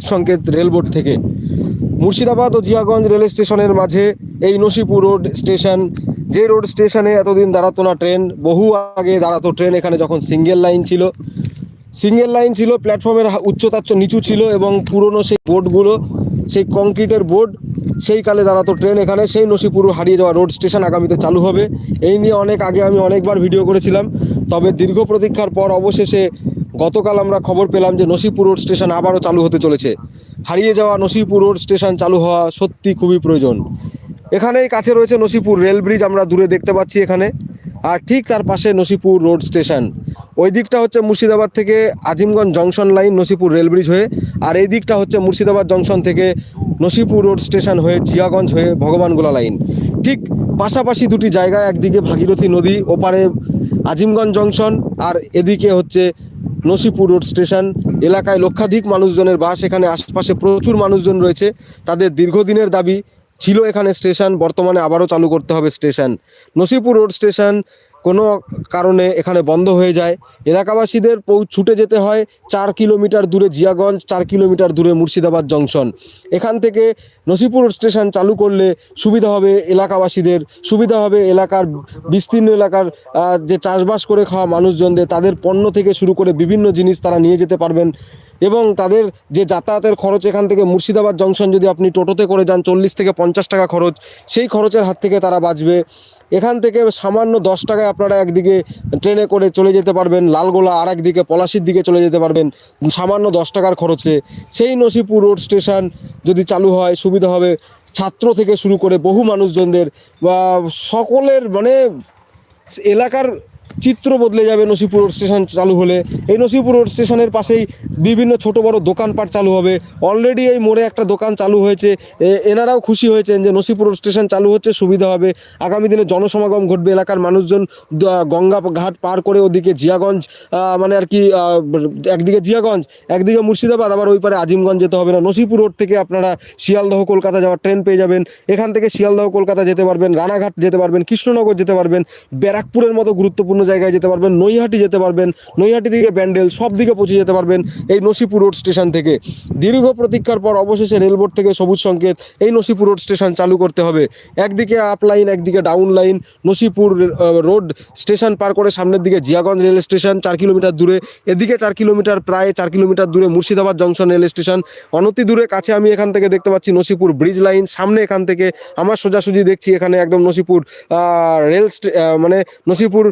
সংকেত রেলবোর্ড থেকে। মুর্শিদাবাদ ও জিয়াগঞ্জ রেল স্টেশনের মাঝে এই নসিপুর রোড স্টেশন। যে রোড স্টেশনে এতদিন দাঁড়াতো না ট্রেন, বহু আগে দাঁড়াতো ট্রেন, এখানে যখন সিঙ্গেল লাইন ছিল। সিঙ্গেল লাইন ছিল, প্ল্যাটফর্মের হা- উচ্চতা নিচু ছিল এবং পুরনো সেই বোর্ডগুলো, সেই কংক্রিটের বোর্ড, সেই কালে দাঁড়াতো ট্রেন এখানে। সেই নসিপুর হারিয়ে যাওয়া রোড স্টেশন আগামীতে চালু হবে। এই নিয়ে অনেক আগে আমি অনেকবার ভিডিও করেছিলাম। তবে দীর্ঘ প্রতীক্ষার পর অবশেষে গতকাল আমরা খবর পেলাম যে নসিপুর রোড স্টেশন আবারও চালু হতে চলেছে। হারিয়ে যাওয়া নসিপুর রোড স্টেশন চালু হওয়া সত্যি খুবই প্রয়োজন। এখানেই কাছে রয়েছে নসিপুর রেল ব্রিজ আমরা দূরে দেখতে পাচ্ছি এখানে। আর ঠিক তার পাশে নসিপুর রোড স্টেশন ওই দিকটা হচ্ছে মুর্শিদাবাদ থেকে Azimganj junction line Nasipur rail bridge হয়ে। আর এই দিকটা হচ্ছে মুর্শিদাবাদ জংশন থেকে নসিপুর রোড স্টেশন হয়ে জিয়াগঞ্জ হয়ে ভগবানগোলা লাইন ঠিক পাশাপাশি দুটি জায়গা একদিকে ভাগীরথী নদী, ওপারে আজিমগঞ্জ জংশন আর এদিকে হচ্ছে নসিপুর রোড স্টেশন এলাকায় লক্ষাধিক মানুষজনের বাস, এখানে আশপাশে প্রচুর মানুষজন রয়েছে। তাদের দীর্ঘদিনের দাবি ছিল এখানে স্টেশন, বর্তমানে আবারও চালু করতে হবে স্টেশন। নসিপুর রোড স্টেশন কোনো কারণে এখানে বন্ধ হয়ে যায়। এলাকাবাসীদের পৌ, ছুটে যেতে হয় চার কিলোমিটার দূরে জিয়াগঞ্জ, চার কিলোমিটার দূরে মুর্শিদাবাদ জংশন। এখান থেকে নসিপুর স্টেশন চালু করলে সুবিধা হবে এলাকাবাসীদের। সুবিধা হবে এলাকার বিস্তীর্ণ এলাকার যে চাষবাস করে খাওয়া মানুষজনদের, তাদের পণ্য থেকে শুরু করে বিভিন্ন জিনিস তারা নিয়ে যেতে পারবেন। এবং তাদের যে যাতায়াতের খরচ এখান থেকে মুর্শিদাবাদ জংশন যদি আপনি টোটোতে করে যান, চল্লিশ থেকে পঞ্চাশ টাকা খরচ, সেই খরচের হাত থেকে তারা বাঁচবে। এখান থেকে সামান্য দশ টাকায় আপনারা একদিকে ট্রেনে করে চলে যেতে পারবেন, লালগোলা আর একদিকে পলাশির দিকে চলে যেতে পারবেন, সামান্য দশ টাকার খরচে। সেই নসিপুর রোড স্টেশন যদি চালু হয়, সুবিধা হবে। ছাত্র থেকে শুরু করে বহু মানুষজনদের বা সকলের মানে এলাকার চিত্র বদলে যাবে নসিপুর রোড স্টেশন চালু হলে। এই নসিপুর রোড স্টেশনের পাশেই বিভিন্ন ছোট বড় দোকানপাট চালু হবে। অলরেডি এই মোড়ে একটা দোকান চালু হয়েছে। এনারাও খুশি হয়েছেন যে নসিপুর রোড স্টেশন চালু হচ্ছে, সুবিধা হবে। আগামী দিনে জনসমাগম ঘটবে। এলাকার মানুষজন গঙ্গা ঘাট পার করে ওদিকে জিয়াগঞ্জ মানে আর কি একদিকে জিয়াগঞ্জ, একদিকে মুর্শিদাবাদ, আবার ওই পারে আজিমগঞ্জ যেতে হবে না। নসিপুর রোড থেকে আপনারা শিয়ালদহ কলকাতা যাওয়ার ট্রেন পেয়ে যাবেন। এখান থেকে শিয়ালদহ কলকাতা যেতে পারবেন, রানাঘাট যেতে পারবেন, কৃষ্ণনগর যেতে পারবেন। ব্যারাকপুরের মতো গুরুত্বপূর্ণ জায়গায় যেতে পারবেন, নৈহাটি যেতে পারবেন, নৈহাটি থেকে ব্যান্ডেল সব দিকে পৌঁছে যেতে পারবেন এই নসিপুর রোড স্টেশন থেকে। দীর্ঘ প্রতীক্ষার পর অবশেষে রেলবোর্ড থেকে সবুজ সংকেত, এই নসিপুর রোড স্টেশন চালু করতে হবে। একদিকে আপ লাইন একদিকে down line Nasipur road station পার করে সামনের দিকে জিয়াগঞ্জ রেল স্টেশন, চার কিলোমিটার দূরে। এদিকে চার কিলোমিটার প্রায়, চার কিলোমিটার দূরে মুর্শিদাবাদ জংশন রেল স্টেশন। অনতি দূরে কাছে আমি এখান থেকে দেখতে পাচ্ছি নসিপুর ব্রিজ লাইন সামনে এখান থেকে আমার সোজাসুজি দেখছি এখানে একদম নসিপুর রেল মানে নসিপুর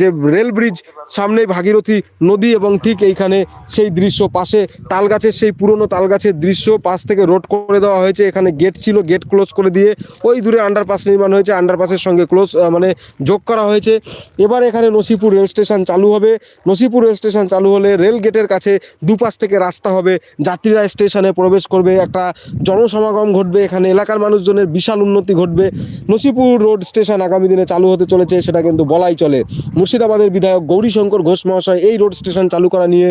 যে রেল ব্রিজ সামনে ভাগীরথী নদী এবং ঠিক এইখানে সেই দৃশ্য পাশে তাল গাছের সেই পুরনো তাল গাছের দৃশ্য পাশ থেকে রোড করে দেওয়া হয়েছে। এখানে গেট ছিল গেট ক্লোজ করে দিয়ে ওই দূরে আন্ডারপাস নির্মাণ হয়েছে। আন্ডারপাসের সঙ্গে ক্লোজ মানে যোগ করা হয়েছে। এবার এখানে নসিপুর রেল স্টেশন চালু হবে। নসিপুর রেল স্টেশন চালু হলে রেল গেটের কাছে দুপাশ থেকে রাস্তা হবে। যাত্রীরা স্টেশনে প্রবেশ করবে। একটা জনসমাগম ঘটবে। এখানে এলাকার মানুষজনের বিশাল উন্নতি ঘটবে। নসিপুর রোড স্টেশন আগামী দিনে চালু হতে চলেছে, সেটা কিন্তু বলাই চলে। মুর্শিদাবাদের বিধায়ক গৌরীশঙ্কর ঘোষ মহাশয় এই রোড স্টেশন চালু করা নিয়ে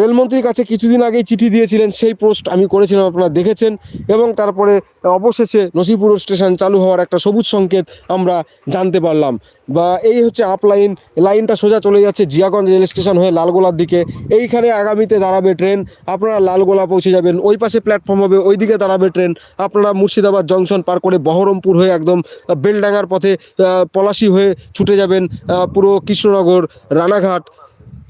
রেলমন্ত্রীর কাছে কিছুদিন আগেই চিঠি দিয়েছিলেন, সেই পোস্ট আমি করেছিলাম, আপনারা দেখেছেন। এবং তারপরে অবশেষে নসিপুর স্টেশন চালু হওয়ার একটা সবুজ সংকেত আমরা জানতে পারলাম। বা এই হচ্ছে আপ লাইন লাইনটা সোজা চলে যাচ্ছে জিয়াগঞ্জ রেল স্টেশন হয়ে লালগোলার দিকে। এইখানে আগামীতে দাঁড়াবে ট্রেন, আপনারা লালগোলা পৌঁছে যাবেন। ওই পাশে প্ল্যাটফর্ম হবে ওই দিকে দাঁড়াবে ট্রেন। আপনারা মুর্শিদাবাদ জংশন পার করে বহরমপুর হয়ে একদম বেলডাঙ্গার পথে পলাশি হয়ে ছুটে যাবেন পুরো কৃষ্ণনগর, রানাঘাট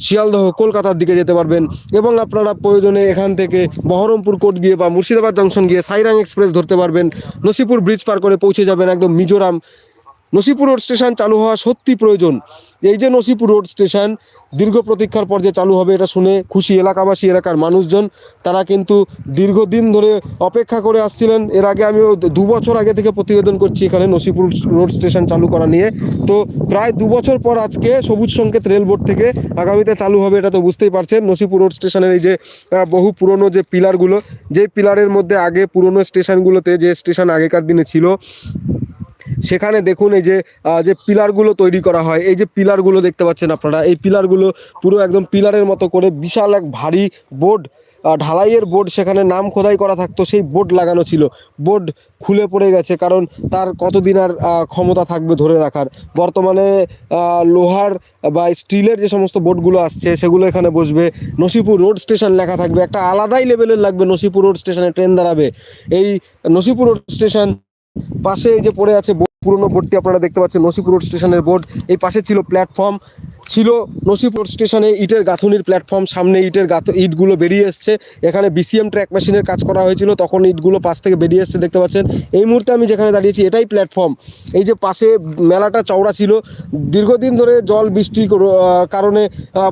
শিয়ালদহ কলকাতার দিকে যেতে পারবেন এবং আপনারা প্রয়োজনে এখান থেকে বহরমপুর কোর্ট গিয়ে বা মুর্শিদাবাদ জংশন গিয়ে সাইরাং এক্সপ্রেস ধরতে পারবেন। নসিপুর ব্রিজ পার করে পৌঁছে যাবেন একদম মিজোরাম। নসিপুর রোড স্টেশন চালু হওয়া সত্যি প্রয়োজন। এই যে নসিপুর রোড স্টেশন, দীর্ঘ প্রতীক্ষার পর যে চালু হবে এটা শুনে খুশি এলাকাবাসী, এলাকার মানুষজন। তারা কিন্তু দীর্ঘদিন ধরে অপেক্ষা করে আসছিলেন। এর আগে আমিও দু বছর আগে থেকে প্রতিবেদন করছি এখানে নসিপুর রোড স্টেশন চালু করা নিয়ে। তো প্রায় দু বছর পর আজকে সবুজ সংকেত রেলবোর্ড থেকে আগামীতে চালু হবে এটা তো বুঝতেই পারছেন। নসিপুর রোড স্টেশনের এই যে বহু পুরনো যে পিলারগুলো যে পিলারের মধ্যে আগে পুরনো স্টেশনগুলোতে যে স্টেশন আগেকার দিনে ছিল সেখানে দেখুন এই যে যে পিলারগুলো তৈরি করা হয়, এই যে পিলারগুলো দেখতে পাচ্ছেন আপনারা, এই পিলারগুলো পুরো একদম পিলারের মতো করে বিশাল এক ভারী বোর্ড ঢালাইয়ের বোর্ড সেখানে নাম খোদাই করা থাকতো, সেই বোর্ড লাগানো ছিল। বোর্ড খুলে পড়ে গেছে, কারণ তার কতদিন আর ক্ষমতা থাকবে ধরে রাখার। বর্তমানে লোহার বা স্টিলের যে সমস্ত বোর্ডগুলো আসছে, সেগুলো এখানে বসবে। নসিপুর রোড স্টেশন লেখা থাকবে, একটা আলাদাই লেভেলের লাগবে নসিপুর রোড স্টেশনে, ট্রেন দাঁড়াবে। এই নসিপুর রোড স্টেশন পাশে যে পড়ে আছে পুরনো বোর্ডটি আপনারা দেখতে পাচ্ছেন নসিপুর রোড স্টেশনের বোর্ড। এই পাশে ছিল প্ল্যাটফর্ম। ছিল নসিপুর স্টেশনে ইটের গাঁথুনির প্ল্যাটফর্ম সামনে ইটের গাঁথ, ইটগুলো বেরিয়ে এসছে। এখানে বিসিএম ট্র্যাক মেশিনের কাজ করা হয়েছিল, তখন ইটগুলো পাশ থেকে বেরিয়ে এসছে, দেখতে পাচ্ছেন। এই মুহূর্তে আমি যেখানে দাঁড়িয়েছি, এটাই প্ল্যাটফর্ম এই যে পাশে মেলাটা চওড়া ছিল, দীর্ঘদিন ধরে জল বৃষ্টি কর- কারণে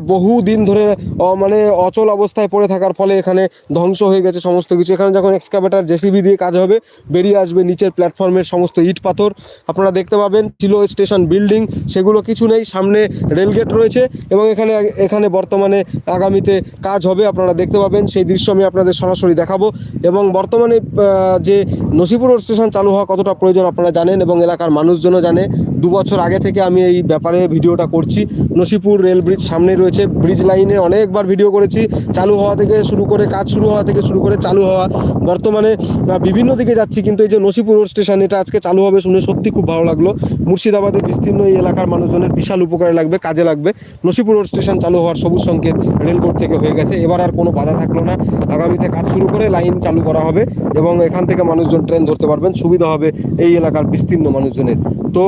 বহু দিন ধরে মানে অচল অবস্থায় পড়ে থাকার ফলে এখানে ধ্বংস হয়ে গেছে সমস্ত কিছু। এখানে যখন এক্সকাভেটার জেসিবি দিয়ে কাজ হবে, বেরিয়ে আসবে নিচের প্ল্যাটফর্মের সমস্ত ইট পাথর। আপনারা দেখতে পাবেন, ছিল স্টেশন বিল্ডিং সেগুলো কিছু নেই, সামনে রেলগেট রয়েছে এবং এখানে এখানে বর্তমানে আগামীতে কাজ হবে, আপনারা দেখতে পাবেন। সেই দৃশ্য আমি আপনাদের সরাসরি দেখাবো। এবং বর্তমানে যে নসিপুর স্টেশন চালু হওয়া কতটা প্রয়োজন আপনারা জানেন এবং এলাকার মানুষজনও জানে। দু বছর আগে থেকে আমি এই ব্যাপারে ভিডিওটা করছি। নসিপুর রেল ব্রিজ সামনে রয়েছে। ব্রিজ লাইনে অনেকবার ভিডিও করেছি। চালু হওয়া থেকে শুরু করে, কাজ শুরু হওয়া থেকে শুরু করে চালু হওয়া। বর্তমানে বিভিন্ন দিকে যাচ্ছি, কিন্তু এই যে নসিপুর স্টেশন এটা আজকে চালু হবে শুনে সত্যি খুব ভালো লাগল। মুর্শিদাবাদের বিস্তীর্ণ এই এলাকার মানুষজনের বিশাল উপকারে লাগবে, কাজে লাগবে। নসিপুর রোড স্টেশন চালু হওয়ার সবুজ সংকেত রেল বোর্ড থেকে হয়ে গেছে। এবার আর কোনো বাধা থাকল না। আগামীতে কাজ শুরু করে লাইন চালু করা হবে এবং এখান থেকে মানুষজন ট্রেন ধরতে পারবেন। সুবিধা হবে এই এলাকার বিস্তীর্ণ মানুষজনের। তো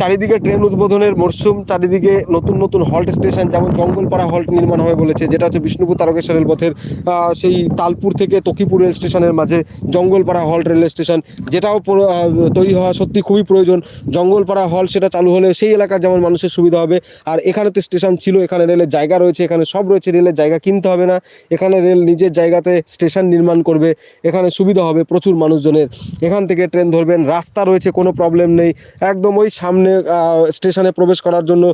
চারিদিকে ট্রেন উদ্বোধনের মরশুম চারিদিকে নতুন নতুন হল্ট স্টেশন, যেমন জঙ্গলপাড়া হল্ট নির্মাণ হয়ে বলেছে, যেটা হচ্ছে বিষ্ণুপুর তারকেশ্বর রেলপথের সেই তালপুর থেকে তকিপুর রেল স্টেশনের মাঝে জঙ্গলপাড়া হল্ট রেল স্টেশন, যেটাও তৈরি হওয়া সত্যি খুবই প্রয়োজন। জঙ্গলপাড়া হল সেটা চালু হলে সেই এলাকার যেমন মানুষের সুবিধা হবে, আর এখানে তো স্টেশন ছিল, এখানে রেলের জায়গা রয়েছে, এখানে সব রয়েছে, রেলের জায়গা কিনতে হবে না, এখানে রেল নিজের জায়গাতে স্টেশন নির্মাণ করবে, এখানে সুবিধা হবে প্রচুর মানুষজনের। এখান থেকে ট্রেন ধরবেন, রাস্তা রয়েছে, কোনো প্রবলেম নেই, একদম ওই সামনে আহ, স্টেশনে প্রবেশ করার জন্য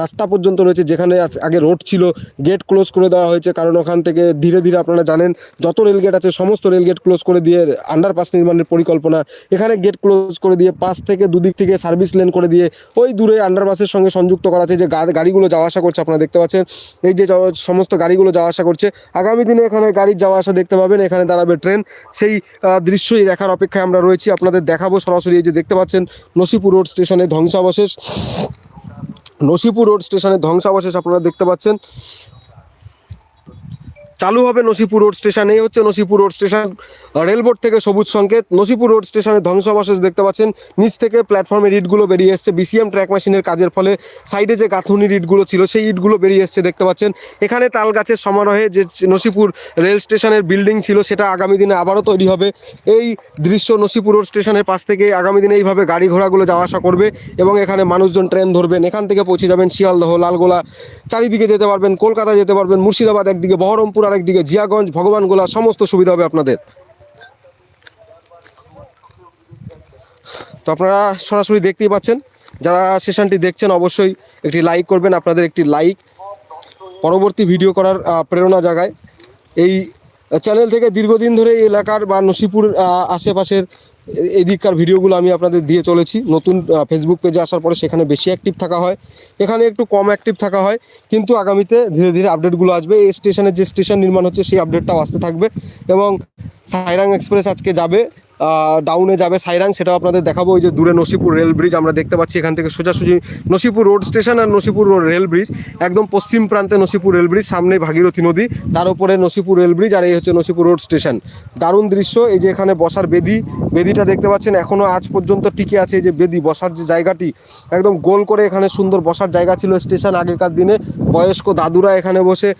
রাস্তা পর্যন্ত রয়েছে যেখানে আগে রোড ছিল গেট ক্লোজ করে দেওয়া হয়েছে। কারণ ওখান থেকে ধীরে ধীরে আপনারা জানেন যত রেলগেট আছে সমস্ত রেলগেট ক্লোজ করে দিয়ে আন্ডারপাস নির্মাণের পরিকল্পনা এখানে গেট ক্লোজ করে দিয়ে পাশ থেকে দুদিক থেকে সার্ভিস লেন করে দিয়ে ওই দূরে আন্ডারপাসের সঙ্গে সংযুক্ত করা আছে। যে গাড়িগুলো যাওয়া আসা করছে আপনারা দেখতে পাচ্ছেন এই যে সমস্ত গাড়িগুলো যাওয়া আসা করছে। আগামী দিনে এখানে গাড়ির যাওয়া আসা দেখতে পাবেন এখানে দাঁড়াবে ট্রেন সেই দৃশ্যই দেখার অপেক্ষায় আমরা রয়েছি। আপনাদের দেখাবো সরাসরি এই যে দেখতে পাচ্ছেন নসিপুর রোড স্টেশনে ধ্বংসাবশেষ। নসিপুর রোড স্টেশনের ধ্বংসাবশেষ আপনারা দেখতে পাচ্ছেন। চালু হবে নসিপুর রোড স্টেশন। এই হচ্ছে নসিপুর রোড স্টেশন। রেলবোর্ড থেকে সবুজ সংকেত। নসিপুর রোড স্টেশনে ধ্বংসাবশেষ দেখতে পাচ্ছেন। নিচ থেকে প্ল্যাটফর্মের ইটগুলো বেরিয়ে এসছে। বিসিএম ট্র্যাক মেশিনের কাজের ফলে সাইডে যে গাঁথুনির ইটগুলো ছিল, সেই ইটগুলো বেরিয়ে এসছে দেখতে পাচ্ছেন। এখানে তাল গাছের সমারোহে যে নসিপুর রেল স্টেশনের বিল্ডিং ছিল, সেটা আগামী দিনে আবারও তৈরি হবে। এই দৃশ্য নসিপুর রোড স্টেশনের পাশ থেকে আগামী দিনে এইভাবে গাড়ি ঘোড়াগুলো যাওয়া আসা করবে এবং এখানে মানুষজন ট্রেন ধরবেন। এখান থেকে পৌঁছে যাবেন শিয়ালদহ, লালগোলা। চারিদিকে যেতে পারবেন, কলকাতা যেতে পারবেন, মুর্শিদাবাদ একদিকে, বহরমপুর আরেকদিকে জিয়াগঞ্জ, ভগবানগোলা, সমস্ত সুবিধা হবে আপনাদের। তো আপনারা সরাসরি দেখতেই পাচ্ছেন, যারা সেশনটি দেখছেন অবশ্যই একটি লাইক করবেন, আপনাদের একটি লাইক। পরবর্তী ভিডিও করার প্রেরণা জাগায়। এই চ্যানেল থেকে দীর্ঘদিন ধরে এই এলাকার বা নসিপুর আশেপাশের এদিককার ভিডিওগুলো আমি আপনাদের দিয়ে চলেছি। নতুন ফেসবুক পেজে আসার পরে সেখানে বেশি অ্যাক্টিভ থাকা হয়। এখানে একটু কম অ্যাক্টিভ থাকা হয়, কিন্তু আগামীতে ধীরে ধীরে আপডেটগুলো আসবে। এই স্টেশনের যে স্টেশন নির্মাণ হচ্ছে, সেই আপডেটটাও আসতে থাকবে এবং সাইরাং এক্সপ্রেস আজকে যাবে। ডাউনে যাবে সাইরাং, সেটাও আপনাদের দেখাবো। ওই যে দূরে নসিপুর রেল ব্রিজ আমরা দেখতে পাচ্ছি এখান থেকে সোজাসুজি নসিপুর রোড স্টেশন আর নসিপুর রোড রেল ব্রিজ একদম পশ্চিম প্রান্তে নসিপুর রেল ব্রিজ সামনে ভাগীরথী নদী, তার উপরে নসিপুর রেল ব্রিজ আর এই হচ্ছে নসিপুর রোড স্টেশন দারুণ দৃশ্য, এই যে এখানে বসার বেদি, বেদিটা দেখতে পাচ্ছেন এখনও আজ পর্যন্ত টিকে আছে এই যে বেদি, বসার যে জায়গাটি, একদম গোল করে এখানে সুন্দর বসার জায়গা ছিল স্টেশন আগেকার দিনে। বয়স্ক দাদুরা এখানে বসে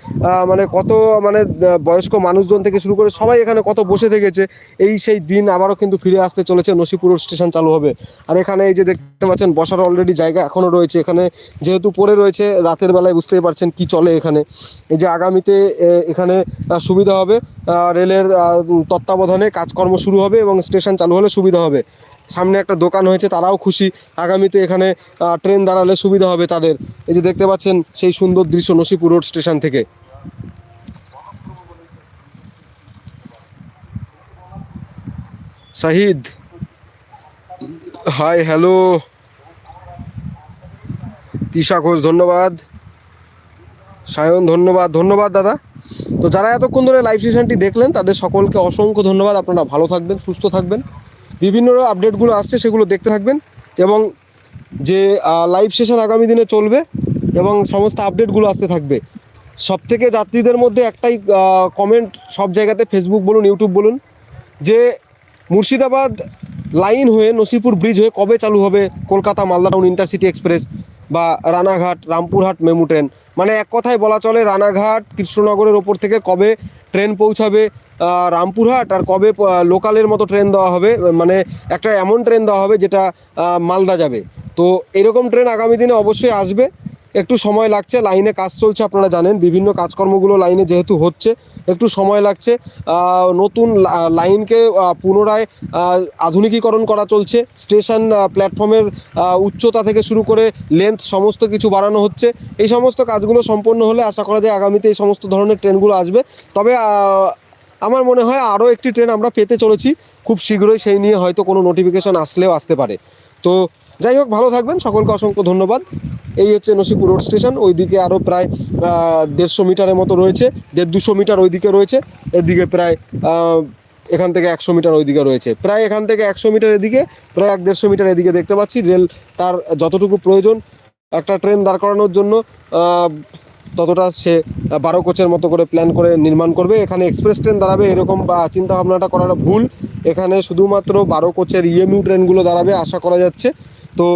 মানে কত মানে বয়স্ক মানুষজন থেকে শুরু করে সবাই এখানে কত বসে থেকেছে। এই সেই দিন আবারও কিন্তু ফিরে আসতে চলেছে। নসিপুর স্টেশন চালু হবে। আর এখানে এই যে দেখতে পাচ্ছেন, বসার অলরেডি জায়গা এখনও রয়েছে। এখানে যেহেতু পড়ে রয়েছে, রাতের বেলায় বুঝতেই পারছেন কি চলে এখানে। এই যে আগামীতে এখানে সুবিধা হবে। রেলের তত্ত্বাবধানে কাজকর্ম শুরু হবে এবং স্টেশন চালু হলে সুবিধা হবে। সামনে একটা দোকান হয়েছে, তারাও খুশি। আগামীতে এখানে ট্রেন দাঁড়ালে সুবিধা হবে তাদের। এই যে দেখতে পাচ্ছেন সেই সুন্দর দৃশ্য নসিপুর রোড স্টেশন থেকে। শাহিদ হাই হ্যালো তিশা ঘোষ, ধন্যবাদ। সায়ন, ধন্যবাদ ধন্যবাদ, দাদা। তো যারা এতক্ষণ ধরে লাইভ সেশনটি দেখলেন, তাদের সকলকে অসংখ্য ধন্যবাদ। আপনারা ভালো থাকবেন, সুস্থ থাকবেন। বিভিন্ন আপডেটগুলো আসছে, সেগুলো দেখতে থাকবেন। এবং যে লাইভ সেশন আগামী দিনে চলবে, এবং সমস্ত আপডেটগুলো আসতে থাকবে। সব থেকে যাত্রীদের মধ্যে একটাই কমেন্ট সব জায়গাতে ফেসবুক বলুন ইউটিউব বলুন, যে মুর্শিদাবাদ লাইন হয়ে নসিপুর ব্রিজ হয়ে কবে চালু হবে? Kolkata, Malda town, intercity express বা রানাঘাট, রামপুরহাট, মেমু ট্রেন? মানে এক কথায় বলা চলে, রানাঘাট কৃষ্ণনগরের ওপর থেকে কবে ট্রেন পৌঁছাবে? রামপুরহাট আর কবে লোকালের মতো ট্রেন দেওয়া হবে? মানে একটা এমন ট্রেন দেওয়া হবে যেটা মালদা যাবে। তো এরকম ট্রেন আগামী দিনে অবশ্যই আসবে। একটু সময় লাগছে, লাইনে কাজ চলছে, আপনারা জানেন, বিভিন্ন কাজকর্মগুলো লাইনে যেহেতু হচ্ছে, একটু সময় লাগছে। নতুন লাইনকে পুনরায় আধুনিকীকরণ করা চলছে। স্টেশন প্ল্যাটফর্মের উচ্চতা থেকে শুরু করে লেন্থ সমস্ত কিছু বাড়ানো হচ্ছে। এই সমস্ত কাজগুলো সম্পন্ন হলে আশা করা যায় আগামীতে এই সমস্ত ধরনের ট্রেনগুলো আসবে। তবে আমার মনে হয় আরও একটি ট্রেন আমরা পেতে চলেছি। খুব শীঘ্রই সেই নিয়ে হয়তো কোনো নোটিফিকেশন আসলেও আসতে পারে। তো, যাই হোক, ভালো থাকবেন। সকলকে অসংখ্য ধন্যবাদ। এই হচ্ছে নসিপুর রোড স্টেশন ওইদিকে আরও প্রায় দেড়শো মিটারের মতো রয়েছে, দেড় দুশো মিটার ওইদিকে রয়েছে, এদিকে প্রায় এখান থেকে একশো মিটার ওইদিকে রয়েছে। প্রায় এখান থেকে একশো মিটার এদিকে, প্রায় এক দেড়শো মিটার এদিকে দেখতে পাচ্ছি, রেল তার যতটুকু প্রয়োজন, একটা ট্রেন দাঁড় করানোর জন্য ততটা সে বারো কোচের মতো করে প্ল্যান করে নির্মাণ করবে। এখানে এক্সপ্রেস ট্রেন দাঁড়াবে, এরকম চিন্তা ভাবনাটা করাটা ভুল। এখানে শুধুমাত্র বারো কোচের ইএমইউ ট্রেনগুলো দাঁড়াবে, আশা করা যাচ্ছে। তো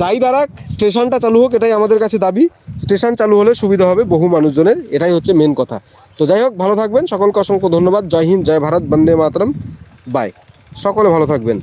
যাই দাঁড়াক, স্টেশনটা চালু হোক, এটাই আমাদের কাছে দাবি। স্টেশন চালু হলে সুবিধা হবে বহু মানুষজনের, এটাই হচ্ছে মেন কথা। তো যাই হোক, ভালো থাকবেন। সকলকে অসংখ্য ধন্যবাদ। জয় হিন্দ, জয় ভারত, বন্দে মাতরম। বাই সকলে ভালো থাকবেন।